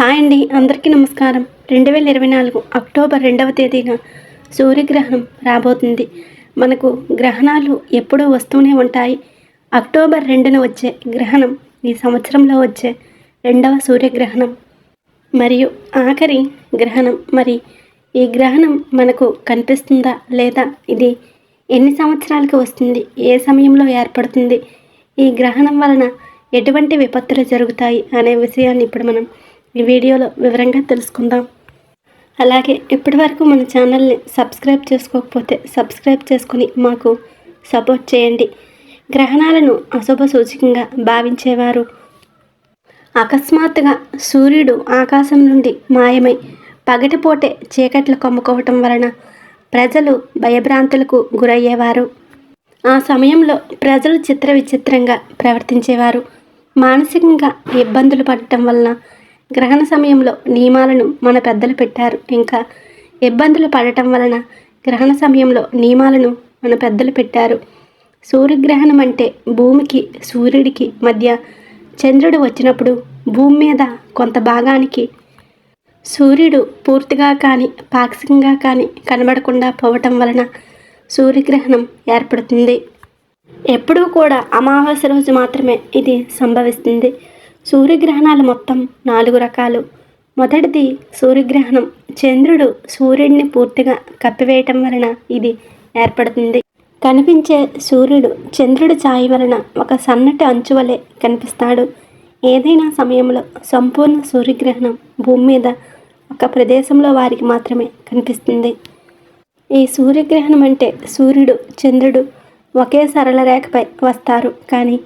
Hi అండి అందరికీ నమస్కారం. రెండు వేల ఇరవై నాలుగు అక్టోబర్ రెండవ తేదీన సూర్యగ్రహణం రాబోతుంది. మనకు గ్రహణాలు ఎప్పుడూ వస్తూనే ఉంటాయి. అక్టోబర్ రెండున వచ్చే గ్రహణం ఈ సంవత్సరంలో వచ్చే రెండవ సూర్యగ్రహణం. మరియు ఆఖరి గ్రహణం మరి ఈ గ్రహణం మనకు కనిపిస్తుందా లేదా ఇది ఎన్ని సంవత్సరాలకు వస్తుంది ఏ సమయంలో ఏర్పడుతుంది ఈ గ్రహణం వలన ఎటువంటి విపత్తులు జరుగుతాయి అనే విషయాన్ని ఇప్పుడు మనం ఈ వీడియోలో వివరంగా తెలుసుకుందాం. అలాగే ఇప్పటివరకు మన ఛానల్ని సబ్స్క్రైబ్ చేసుకోకపోతే సబ్స్క్రైబ్ చేసుకుని మాకు సపోర్ట్ చేయండి. గ్రహణాలను అశుభ సూచికంగా భావించేవారు. అకస్మాత్తుగా సూర్యుడు ఆకాశం నుండి మాయమై పగటిపోటే చీకట్లు కమ్ముకోవటం వలన ప్రజలు భయభ్రాంతులకు గురయ్యేవారు. ఆ సమయంలో ప్రజలు చిత్ర విచిత్రంగా ప్రవర్తించేవారు. మానసికంగా ఇబ్బందులు పడటం వలన గ్రహణ సమయంలో నియమాలను మన పెద్దలు పెట్టారు. ఇంకా ఇబ్బందులు పడటం వలన గ్రహణ సమయంలో నియమాలను మన పెద్దలు పెట్టారు. సూర్యగ్రహణం అంటే భూమికి సూర్యుడికి మధ్య చంద్రుడు వచ్చినప్పుడు భూమి మీద కొంత భాగానికి సూర్యుడు పూర్తిగా కానీ పాక్షికంగా కానీ కనబడకుండా పోవటం వలన సూర్యగ్రహణం ఏర్పడుతుంది. ఎప్పుడూ కూడా అమావాస్య రోజు మాత్రమే ఇది సంభవిస్తుంది. సూర్యగ్రహణాలు మొత్తం నాలుగు రకాలు. మొదటిది సూర్యగ్రహణం. చంద్రుడు సూర్యుడిని పూర్తిగా కప్పివేయటం వలన ఇది ఏర్పడుతుంది. కనిపించే సూర్యుడు చంద్రుడి ఛాయి వలన ఒక సన్నటి అంచు వలె కనిపిస్తాడు. ఏదైనా సమయంలో సంపూర్ణ సూర్యగ్రహణం భూమి మీద ఒక ప్రదేశంలో వారికి మాత్రమే కనిపిస్తుంది. ఈ సూర్యగ్రహణం అంటే సూర్యుడు చంద్రుడు ఒకే సరళ రేఖపై వస్తారు. కానీ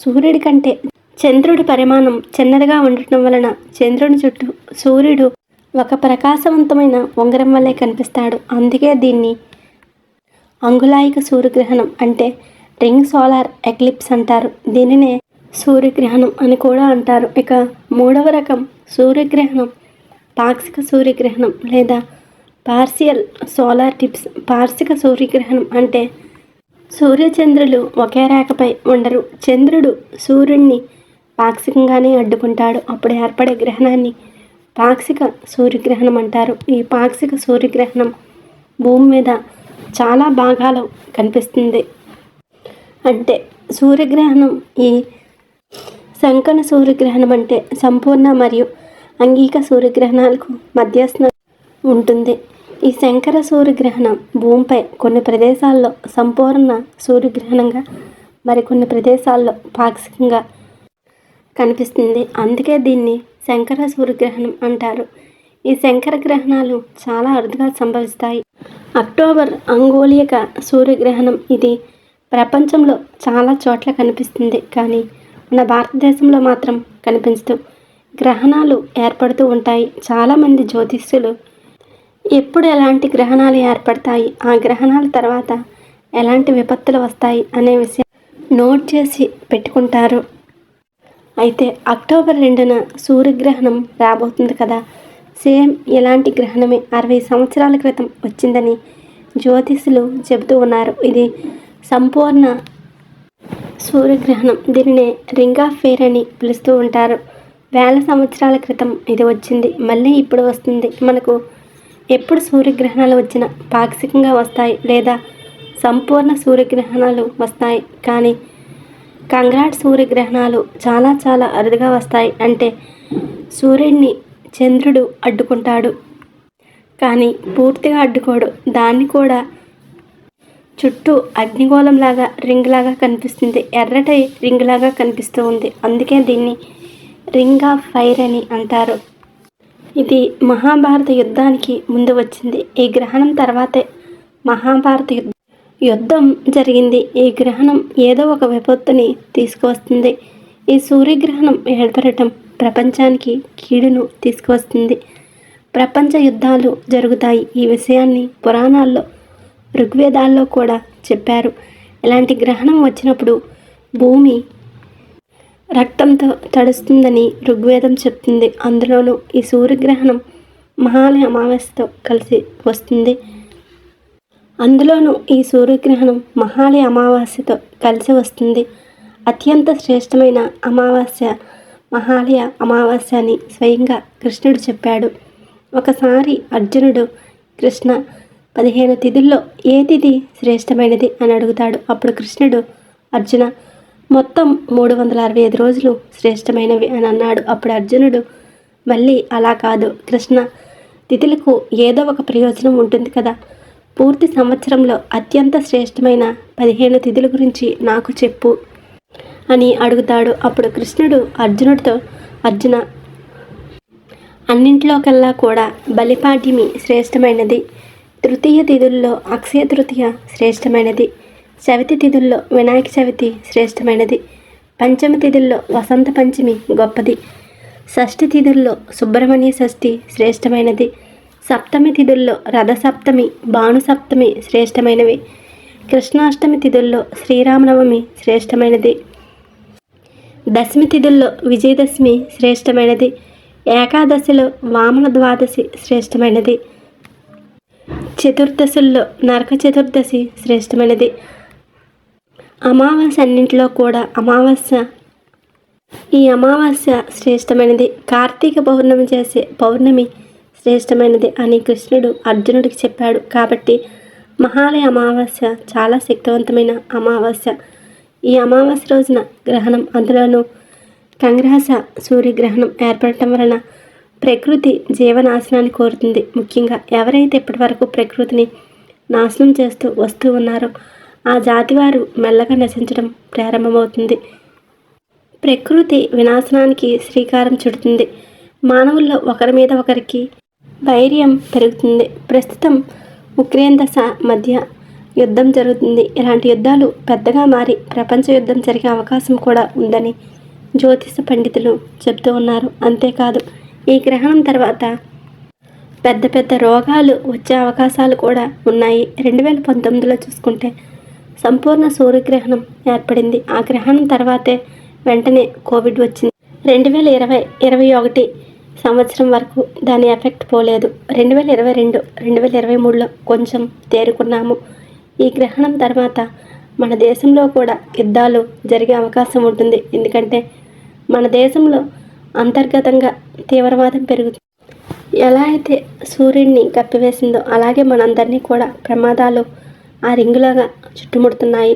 సూర్యుడి కంటే చంద్రుడి పరిమాణం చిన్నదిగా ఉండటం వలన చంద్రుని చుట్టూ సూర్యుడు ఒక ప్రకాశవంతమైన ఉంగరం వల్లే కనిపిస్తాడు. అందుకే దీన్ని అంగుళాయిక సూర్యగ్రహణం అంటే రింగ్ సోలార్ ఎక్లిప్స్ అంటారు. దీనినే సూర్యగ్రహణం అని కూడా అంటారు. ఇక మూడవ రకం సూర్యగ్రహణం పాక్షిక సూర్యగ్రహణం లేదా పార్సియల్ సోలార్ టిప్స్. పార్షిక సూర్యగ్రహణం అంటే సూర్యచంద్రులు ఒకే రేఖపై ఉండరు. చంద్రుడు సూర్యుడిని పాక్షికంగానే అడ్డుకుంటాడు. అప్పుడు ఏర్పడే గ్రహణాన్ని పాక్షిక సూర్యగ్రహణం అంటారు. ఈ పాక్షిక సూర్యగ్రహణం భూమి మీద చాలా భాగాలు కనిపిస్తుంది. అంటే సూర్యగ్రహణం ఈ సంకన సూర్యగ్రహణం అంటే సంపూర్ణ మరియు అంగీక సూర్యగ్రహణాలకు మధ్యస్థ ఉంటుంది. ఈ శంకర సూర్యగ్రహణం భూమిపై కొన్ని ప్రదేశాల్లో సంపూర్ణ సూర్యగ్రహణంగా మరికొన్ని ప్రదేశాల్లో పాక్షికంగా కనిపిస్తుంది. అందుకే దీన్ని శంకర సూర్యగ్రహణం అంటారు. ఈ శంకర గ్రహణాలు చాలా అరుదుగా సంభవిస్తాయి. అక్టోబర్ అంగోలియక సూర్యగ్రహణం ఇది ప్రపంచంలో చాలా చోట్ల కనిపిస్తుంది. కానీ మన భారతదేశంలో మాత్రం కనిపించదు. గ్రహణాలు ఏర్పడుతూ ఉంటాయి. చాలామంది జ్యోతిష్యులు ఎప్పుడు ఎలాంటి గ్రహణాలు ఏర్పడతాయి ఆ గ్రహణాల తర్వాత ఎలాంటి విపత్తులు వస్తాయి అనే విషయం నోట్ చేసి పెట్టుకుంటారు. అయితే అక్టోబర్ రెండున సూర్యగ్రహణం రాబోతుంది కదా. సేమ్ ఇలాంటి గ్రహణమే అరవై సంవత్సరాల క్రితం వచ్చిందని జ్యోతిషులు చెబుతూ ఉన్నారు. ఇది సంపూర్ణ సూర్యగ్రహణం. దీనినే రింగ్ ఆఫ్ ఫేర్ అని పిలుస్తూ ఉంటారు. వేల సంవత్సరాల క్రితం ఇది వచ్చింది. మళ్ళీ ఇప్పుడు వస్తుంది. మనకు ఎప్పుడు సూర్యగ్రహణాలు వచ్చినా పాక్షికంగా వస్తాయి లేదా సంపూర్ణ సూర్యగ్రహణాలు వస్తాయి. కానీ కంగ్రాట్ సూర్యగ్రహణాలు చాలా చాలా అరుదుగా వస్తాయి అంటే సూర్యుడిని చంద్రుడు అడ్డుకుంటాడు. కానీ పూర్తిగా అడ్డుకోడు. దాన్ని కూడా చుట్టూ అగ్నిగోళంలాగా రింగ్ లాగా కనిపిస్తుంది. ఎర్రటి రింగ్ లాగా కనిపిస్తూ ఉంది. అందుకే దీన్ని రింగ్ ఆఫ్ ఫైర్ అని అంటారు. ఇది మహాభారత యుద్ధానికి ముందు వచ్చింది. ఈ గ్రహణం తర్వాతే మహాభారత యుద్ధ యుద్ధం జరిగింది. ఈ గ్రహణం ఏదో ఒక విపత్తుని తీసుకువస్తుంది. ఈ సూర్యగ్రహణం ఏర్పడటం ప్రపంచానికి కీడును తీసుకువస్తుంది. ప్రపంచ యుద్ధాలు జరుగుతాయి. ఈ విషయాన్ని పురాణాల్లో ఋగ్వేదాల్లో కూడా చెప్పారు. ఇలాంటి గ్రహణం వచ్చినప్పుడు భూమి రక్తంతో తడుస్తుందని ఋగ్వేదం చెప్తుంది. అందులోనూ ఈ సూర్యగ్రహణం మహాలయ అమావాస్యతో కలిసి వస్తుంది. అందులోనూ ఈ సూర్యగ్రహణం మహాళి అమావాస్యతో కలిసి వస్తుంది. అత్యంత శ్రేష్టమైన అమావాస్య మహాలయ అమావాస్య అని స్వయంగా కృష్ణుడు చెప్పాడు. ఒకసారి అర్జునుడు కృష్ణ పదిహేను తిథుల్లో ఏ తిథి శ్రేష్టమైనది? అని అడుగుతాడు. అప్పుడు కృష్ణుడు అర్జున మొత్తం మూడు వందల అరవై ఐదు రోజులు శ్రేష్టమైనవి అని అన్నాడు. అప్పుడు అర్జునుడు మళ్ళీ అలా కాదు. కృష్ణ తిథులకు ఏదో ఒక ప్రయోజనం ఉంటుంది కదా. పూర్తి సంవత్సరంలో అత్యంత శ్రేష్టమైన పదిహేను తిథుల గురించి నాకు చెప్పు. అని అడుగుతాడు. అప్పుడు కృష్ణుడు అర్జునుడితో అర్జున అన్నింటిలోకల్లా కూడా బలిపాడ్యమి శ్రేష్టమైనది. తృతీయ తిథుల్లో అక్షయ తృతీయ శ్రేష్టమైనది. చవితి తిథుల్లో వినాయక చవితి శ్రేష్టమైనది. పంచమ తిథుల్లో వసంత పంచమి గొప్పది. షష్ఠి తిథుల్లో సుబ్రహ్మణ్య షష్ఠి శ్రేష్టమైనది. సప్తమి తిథుల్లో రథసప్తమి భానుసప్తమి శ్రేష్టమైనవి. కృష్ణాష్టమి తిథుల్లో శ్రీరామనవమి శ్రేష్టమైనది. దశమి తిథుల్లో విజయదశమి శ్రేష్టమైనది. ఏకాదశిలో వామన ద్వాదశి శ్రేష్టమైనది. చతుర్దశుల్లో నరక చతుర్దశి శ్రేష్టమైనది. అమావాస్య అన్నింటిలో కూడా అమావాస్య ఈ అమావాస్య శ్రేష్టమైనది. కార్తీక పౌర్ణమి చేసే పౌర్ణమి శ్రేష్టమైనది అని కృష్ణుడు అర్జునుడికి చెప్పాడు. కాబట్టి మహాలయ అమావాస్య చాలా శక్తివంతమైన అమావాస్య. ఈ అమావాస్య రోజున గ్రహణం అందులోనూ కంగ్రహస సూర్యగ్రహణం ఏర్పడటం వలన ప్రకృతి జీవనాశనాన్ని కోరుతుంది. ముఖ్యంగా ఎవరైతే ఇప్పటివరకు ప్రకృతిని నాశనం చేస్తూ వస్తూ ఉన్నారో ఆ జాతి వారు మెల్లగా నశించడం ప్రారంభమవుతుంది. ప్రకృతి వినాశనానికి శ్రీకారం చుడుతుంది. మానవుల్లో ఒకరి మీద ఒకరికి ధైర్యం పెరుగుతుంది. ప్రస్తుతం ఉక్రెయిన్ దశ మధ్య యుద్ధం జరుగుతుంది. ఇలాంటి యుద్ధాలు పెద్దగా మారి ప్రపంచ యుద్ధం జరిగే అవకాశం కూడా ఉందని జ్యోతిష పండితులు చెప్తూ ఉన్నారు. అంతేకాదు ఈ గ్రహణం తర్వాత పెద్ద పెద్ద రోగాలు వచ్చే అవకాశాలు కూడా ఉన్నాయి. రెండు వేల పంతొమ్మిదిలో చూసుకుంటే సంపూర్ణ సూర్యగ్రహణం ఏర్పడింది. ఆ గ్రహణం తర్వాతే వెంటనే కోవిడ్ వచ్చింది. రెండు వేల ఇరవై ఇరవై ఒకటి సంవత్సరం వరకు దాని ఎఫెక్ట్ పోలేదు. రెండు వేల ఇరవై రెండు రెండు వేల ఇరవై మూడులో కొంచెం తేరుకున్నాము. ఈ గ్రహణం తర్వాత మన దేశంలో కూడా యుద్ధాలు జరిగే అవకాశం ఉంటుంది. ఎందుకంటే మన దేశంలో అంతర్గతంగా తీవ్రవాదం పెరుగుతుంది. ఎలా అయితే సూర్యుడిని కప్పివేసిందో అలాగే మనందరినీ కూడా ప్రమాదాలు ఆ రింగులాగా చుట్టుముడుతున్నాయి.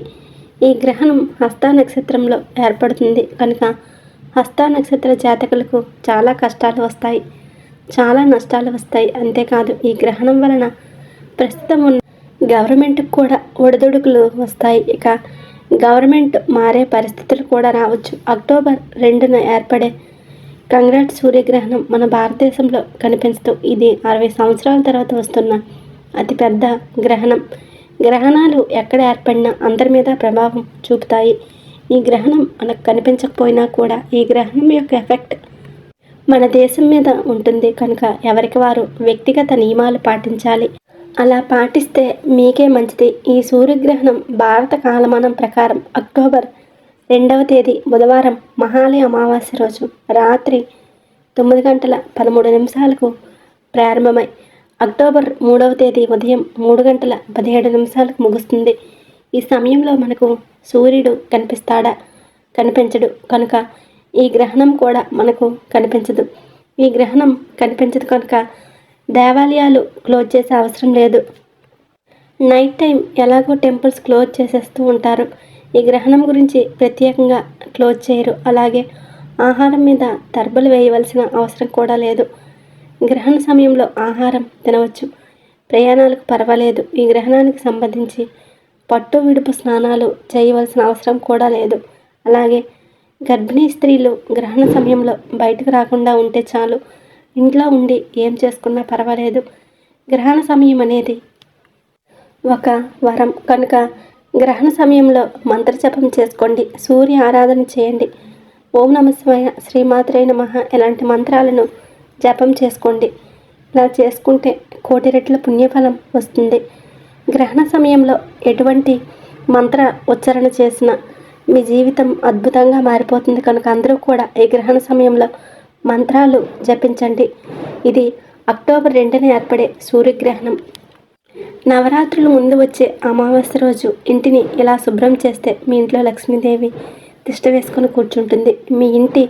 ఈ గ్రహణం హస్త నక్షత్రంలో ఏర్పడుతుంది. కనుక హస్త నక్షత్ర జాతకులకు చాలా కష్టాలు వస్తాయి. చాలా నష్టాలు వస్తాయి. అంతేకాదు ఈ గ్రహణం వలన ప్రస్తుతం ఉన్న గవర్నమెంట్కి కూడా ఒడిదుడుకులు వస్తాయి. ఇక గవర్నమెంట్ మారే పరిస్థితులు కూడా రావచ్చు. అక్టోబర్ రెండున ఏర్పడే కంగ్రాట్ సూర్యగ్రహణం మన భారతదేశంలో కనిపించదు ఇది అరవై సంవత్సరాల తర్వాత వస్తున్న అతిపెద్ద గ్రహణం. గ్రహణాలు ఎక్కడ ఏర్పడినా అందరి మీద ప్రభావం చూపుతాయి. ఈ గ్రహణం మనకు కనిపించకపోయినా కూడా ఈ గ్రహణం యొక్క ఎఫెక్ట్ మన దేశం మీద ఉంటుంది కనుక ఎవరికి వారు వ్యక్తిగత నియమాలు పాటించాలి. అలా పాటిస్తే మీకే మంచిది. ఈ సూర్యగ్రహణం భారత కాలమానం ప్రకారం అక్టోబర్ రెండవ తేదీ బుధవారం మహాలయ అమావాస్య రోజు రాత్రి తొమ్మిది గంటల పదమూడు నిమిషాలకు ప్రారంభమై అక్టోబర్ మూడవ తేదీ ఉదయం మూడు గంటల పదిహేడు నిమిషాలకు ముగుస్తుంది. ఈ సమయంలో మనకు సూర్యుడు కనిపిస్తాడా? కనిపించడు. కనుక ఈ గ్రహణం కూడా మనకు కనిపించదు. ఈ గ్రహణం కనిపించదు కనుక దేవాలయాలు క్లోజ్ చేసే అవసరం లేదు. నైట్ టైం ఎలాగో టెంపుల్స్ క్లోజ్ చేసేస్తూ ఉంటారు. ఈ గ్రహణం గురించి ప్రత్యేకంగా క్లోజ్ చేయరు. అలాగే ఆహారం మీద తర్బలు వేయవలసిన అవసరం కూడా లేదు. గ్రహణ సమయంలో ఆహారం తినవచ్చు. ప్రయాణాలకు పర్వాలేదు. ఈ గ్రహణానికి సంబంధించి పట్టు విడుపు స్నానాలు చేయవలసిన అవసరం కూడా లేదు. అలాగే గర్భిణీ స్త్రీలు గ్రహణ సమయంలో బయటకు రాకుండా ఉంటే చాలు. ఇంట్లో ఉండి ఏం చేసుకున్నా పర్వాలేదు. గ్రహణ సమయం అనేది ఒక వరం. కనుక గ్రహణ సమయంలో మంత్రజపం చేసుకోండి. సూర్య ఆరాధన చేయండి. ఓం నమస్వాయ శ్రీమాత్రే మహా ఇలాంటి మంత్రాలను జపం చేసుకోండి. ఇలా చేసుకుంటే కోటి రెట్ల పుణ్యఫలం వస్తుంది. గ్రహణ సమయంలో ఎటువంటి మంత్ర ఉచ్చారణ చేసిన మీ జీవితం అద్భుతంగా మారిపోతుంది కనుక అందరూ కూడా ఈ గ్రహణ సమయంలో మంత్రాలు జపించండి. ఇది అక్టోబర్ రెండున ఏర్పడే సూర్యగ్రహణం. నవరాత్రులు ముందు వచ్చే అమావాస్య రోజు ఇంటిని ఇలా శుభ్రం చేస్తే మీ ఇంట్లో లక్ష్మీదేవి తిష్ట వేసుకొని కూర్చుంటుంది. మీ ఇంటి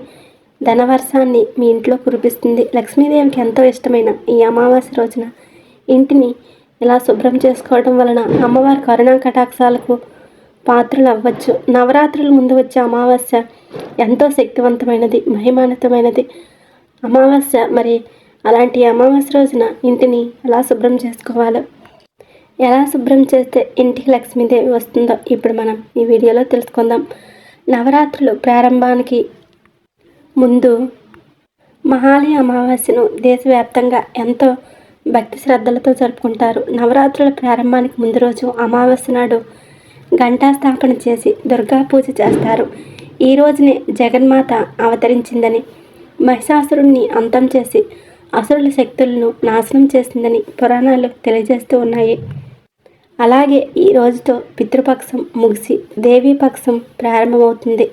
ధనవర్షాన్ని మీ ఇంట్లో కురిపిస్తుంది. లక్ష్మీదేవికి ఎంతో ఇష్టమైన ఈ అమావాస్య రోజున ఇంటిని ఇలా శుభ్రం చేసుకోవడం వలన అమ్మవారి కరుణా కటాక్షాలకు పాత్రలు అవ్వచ్చు నవరాత్రుల ముందు వచ్చే అమావాస్య ఎంతో శక్తివంతమైనది మహిమానితమైనది అమావాస్య మరి అలాంటి అమావాస్య రోజున ఇంటిని ఎలా శుభ్రం చేసుకోవాలో ఎలా శుభ్రం చేస్తే ఇంటికి లక్ష్మీదేవి వస్తుందో ఇప్పుడు మనం ఈ వీడియోలో తెలుసుకుందాం. నవరాత్రులు ప్రారంభానికి ముందు మహాలయ అమావాస్యను దేశవ్యాప్తంగా ఎంతో భక్తి శ్రద్ధలతో జరుపుకుంటారు. నవరాత్రుల ప్రారంభానికి ముందు రోజు అమావాస్య నాడు గంటా స్థాపన చేసి దుర్గా పూజ చేస్తారు. ఈ రోజునే జగన్మాత అవతరించిందని మహిషాసురుణ్ణి అంతం చేసి అసురుల శక్తులను నాశనం చేసిందని పురాణాలు తెలియజేస్తూ ఉన్నాయి. అలాగే ఈ రోజుతో పితృపక్షం ముగిసి దేవీపక్షం ప్రారంభమవుతుంది.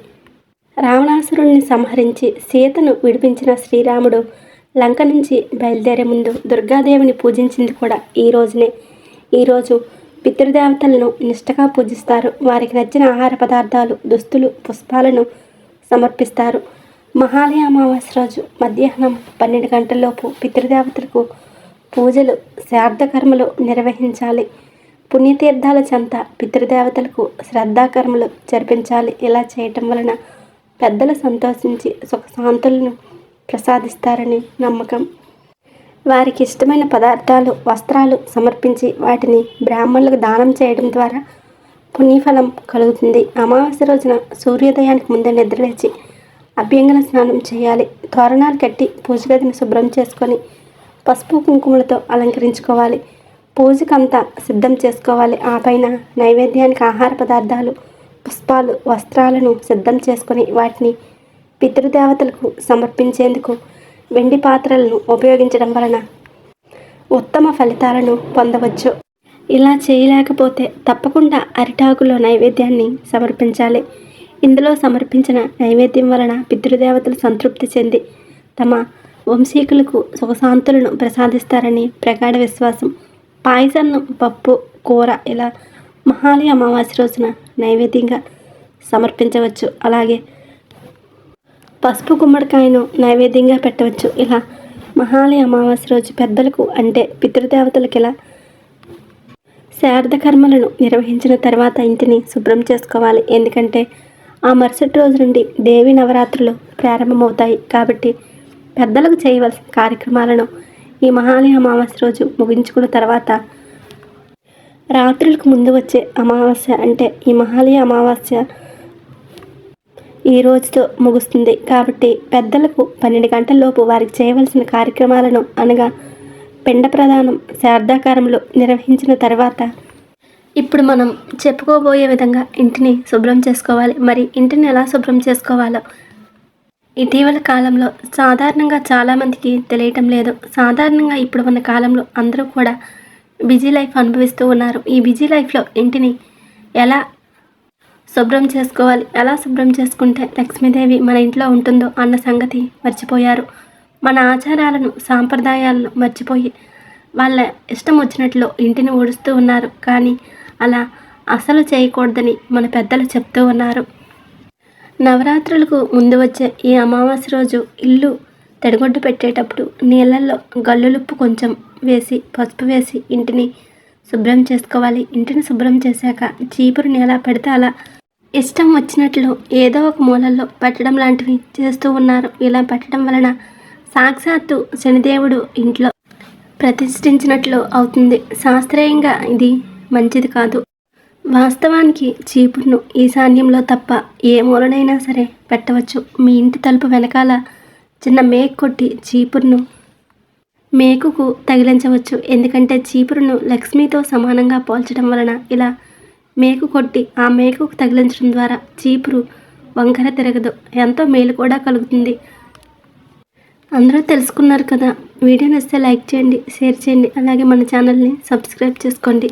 రావణాసురుణ్ణి సంహరించి సీతను విడిపించిన శ్రీరాముడు లంక నుంచి బయలుదేరే ముందు దుర్గాదేవిని పూజించింది కూడా ఈ రోజునే. ఈరోజు పితృదేవతలను నిష్టగా పూజిస్తారు. వారికి నచ్చిన ఆహార పదార్థాలు దుస్తులు పుష్పాలను సమర్పిస్తారు. మహాలయ అమావాస్య రోజు మధ్యాహ్నం పన్నెండు గంటలలోపు పితృదేవతలకు పూజలు శ్రాద్ధకర్మలు నిర్వహించాలి. పుణ్యతీర్థాల చెంత పితృదేవతలకు శ్రద్ధాకర్మలు జరిపించాలి. ఇలా చేయటం వలన పెద్దలు సంతోషించి సుఖశాంతులను ప్రసాదిస్తారని నమ్మకం. వారికి ఇష్టమైన పదార్థాలు వస్త్రాలు సమర్పించి వాటిని బ్రాహ్మణులకు దానం చేయడం ద్వారా పుణ్యఫలం కలుగుతుంది. అమావాస్య రోజున సూర్యోదయానికి ముందే నిద్రలేచి అభ్యంగన స్నానం చేయాలి. తోరణాలు కట్టి పూజగదిని శుభ్రం చేసుకొని పసుపు కుంకుమలతో అలంకరించుకోవాలి. పూజకంతా సిద్ధం చేసుకోవాలి. ఆ పైన నైవేద్యానికి ఆహార పదార్థాలు పుష్పాలు వస్త్రాలను సిద్ధం చేసుకొని వాటిని పితృదేవతలకు సమర్పించేందుకు వెండి పాత్రలను ఉపయోగించడం వలన ఉత్తమ ఫలితాలను పొందవచ్చు. ఇలా చేయలేకపోతే తప్పకుండా అరిటాకులో నైవేద్యాన్ని సమర్పించాలి. ఇందులో సమర్పించిన నైవేద్యం వలన పితృదేవతలు సంతృప్తి చెంది తమ వంశీకులకు సుఖశాంతులను ప్రసాదిస్తారని ప్రగాఢ విశ్వాసం. పాయసాన్ని పప్పు కూర ఇలా మహాలయ అమావాస్య రోజున నైవేద్యంగా సమర్పించవచ్చు. అలాగే పసుపు గుమ్మడికాయను నైవేద్యంగా పెట్టవచ్చు. ఇలా మహాలయ అమావాస్య రోజు పెద్దలకు అంటే పితృదేవతలకు ఇలా శారద కర్మలను నిర్వహించిన తర్వాత ఇంటిని శుభ్రం చేసుకోవాలి. ఎందుకంటే ఆ మరుసటి రోజు నుండి దేవి నవరాత్రులు ప్రారంభమవుతాయి. కాబట్టి పెద్దలకు చేయవలసిన కార్యక్రమాలను ఈ మహాలయ అమావాస్య రోజు ముగించుకున్న తర్వాత రాత్రులకు ముందు వచ్చే అమావాస్య అంటే ఈ మహాలయ అమావాస్య ఈ రోజుతో ముగుస్తుంది కాబట్టి పెద్దలకు పన్నెండు గంటలలోపు వారికి చేయవలసిన కార్యక్రమాలను అనగా పిండ ప్రదానం శారదాకారంలో నిర్వహించిన తర్వాత ఇప్పుడు మనం చెప్పుకోబోయే విధంగా ఇంటిని శుభ్రం చేసుకోవాలి. మరి ఇంటిని ఎలా శుభ్రం చేసుకోవాలో? ఇటీవల కాలంలో సాధారణంగా చాలామందికి తెలియటం లేదు. సాధారణంగా ఇప్పుడు ఉన్న కాలంలో అందరూ కూడా బిజీ లైఫ్ అనుభవిస్తూ ఉన్నారు. ఈ బిజీ లైఫ్లో ఇంటిని ఎలా శుభ్రం చేసుకోవాలి. ఎలా శుభ్రం చేసుకుంటే లక్ష్మీదేవి మన ఇంట్లో ఉంటుందో అన్న సంగతి మర్చిపోయారు. మన ఆచారాలను సాంప్రదాయాలను మర్చిపోయి వాళ్ళ ఇష్టం వచ్చినట్లు ఇంటిని ఊడుస్తూ ఉన్నారు. కానీ అలా అసలు చేయకూడదని మన పెద్దలు చెప్తూ ఉన్నారు. నవరాత్రులకు ముందు వచ్చే ఈ అమావాస్య రోజు ఇల్లు తడిగొడ్డు పెట్టేటప్పుడు నీళ్ళల్లో గల్లులుప్పు కొంచెం వేసి పసుపు వేసి ఇంటిని శుభ్రం చేసుకోవాలి. ఇంటిని శుభ్రం చేశాక చీపురు నేల పెడితే అలా ఇష్టం వచ్చినట్లు ఏదో ఒక మూలల్లో పెట్టడం లాంటివి చేస్తూ ఉన్నారు. ఇలా పెట్టడం వలన సాక్షాత్తు శనిదేవుడు ఇంట్లో ప్రతిష్ఠించినట్లు అవుతుంది. శాస్త్రీయంగా ఇది మంచిది కాదు. వాస్తవానికి చీపురును ఈశాన్యంలో తప్ప ఏ మూలనైనా సరే పెట్టవచ్చు. మీ ఇంటి తలుపు వెనకాల చిన్న మేక్ కొట్టి చీపురును మేకుకు తగిలించవచ్చు. ఎందుకంటే చీపురును లక్ష్మితో సమానంగా పోల్చడం వలన ఇలా మేకు కొట్టి ఆ మేకుకు తగిలించడం ద్వారా చీపురు వంకర తిరగదు. ఎంతో మేలు కూడా కలుగుతుంది. అందరూ తెలుసుకున్నారు కదా. వీడియో నచ్చితే లైక్ చేయండి షేర్ చేయండి. అలాగే మన ఛానల్ని సబ్స్క్రైబ్ చేసుకోండి.